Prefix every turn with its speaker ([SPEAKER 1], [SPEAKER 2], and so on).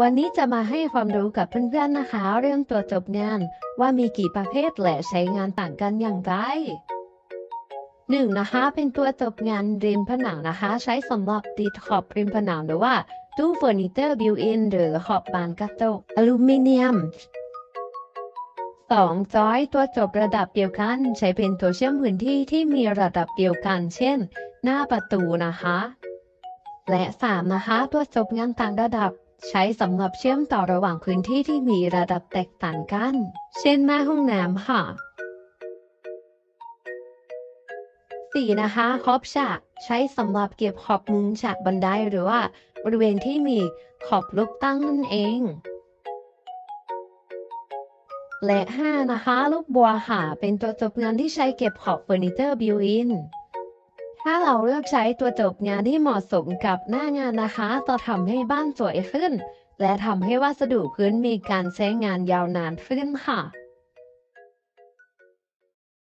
[SPEAKER 1] วันนี้จะมาให้ความรู้กับเพื่อนๆนะคะ เรื่องตัวจบงานว่ามีกี่ประเภทและใช้งานต่างกันอย่างไรหนึ่งนะคะ เป็นตัวจบงานริมผนังนะคะ ใช้สำหรับติดขอบริมผนังหรือว่าตู้เฟอร์นิเจอร์บิวอินหรือขอบบานกระจกอลูมิเนียมสองจอยตัวจบระดับเดียวกัน ใช้เป็นตัวเชื่อมพื้นที่ที่มีระดับเดียวกัน เช่น หน้าประตูนะคะ และสามนะคะ ตัวจบงานต่างระดับ ใช้สำหรับเชื่อมต่อระหว่างพื้นที่ที่มีระดับแตกต่างกัน เช่นหน้าห้องน้ำค่ะสี่นะคะขอบฉากใช้สำหรับเก็บขอบมุมฉากบันไดหรือว่าบริเวณที่มีขอบลูกตั้งนั่นเอง และ 5 นะคะ ลูกบัวค่ะเป็นตัวจบงานที่ใช้เก็บขอบเฟอร์นิเจอร์บิวอิน ถ้าเราเลือกใช้ตัวจบงานที่เหมาะสมกับหน้างานนะคะ จะทำให้บ้านสวยขึ้น และทำให้วัสดุพื้นมีการใช้งานยาวนานขึ้นค่ะ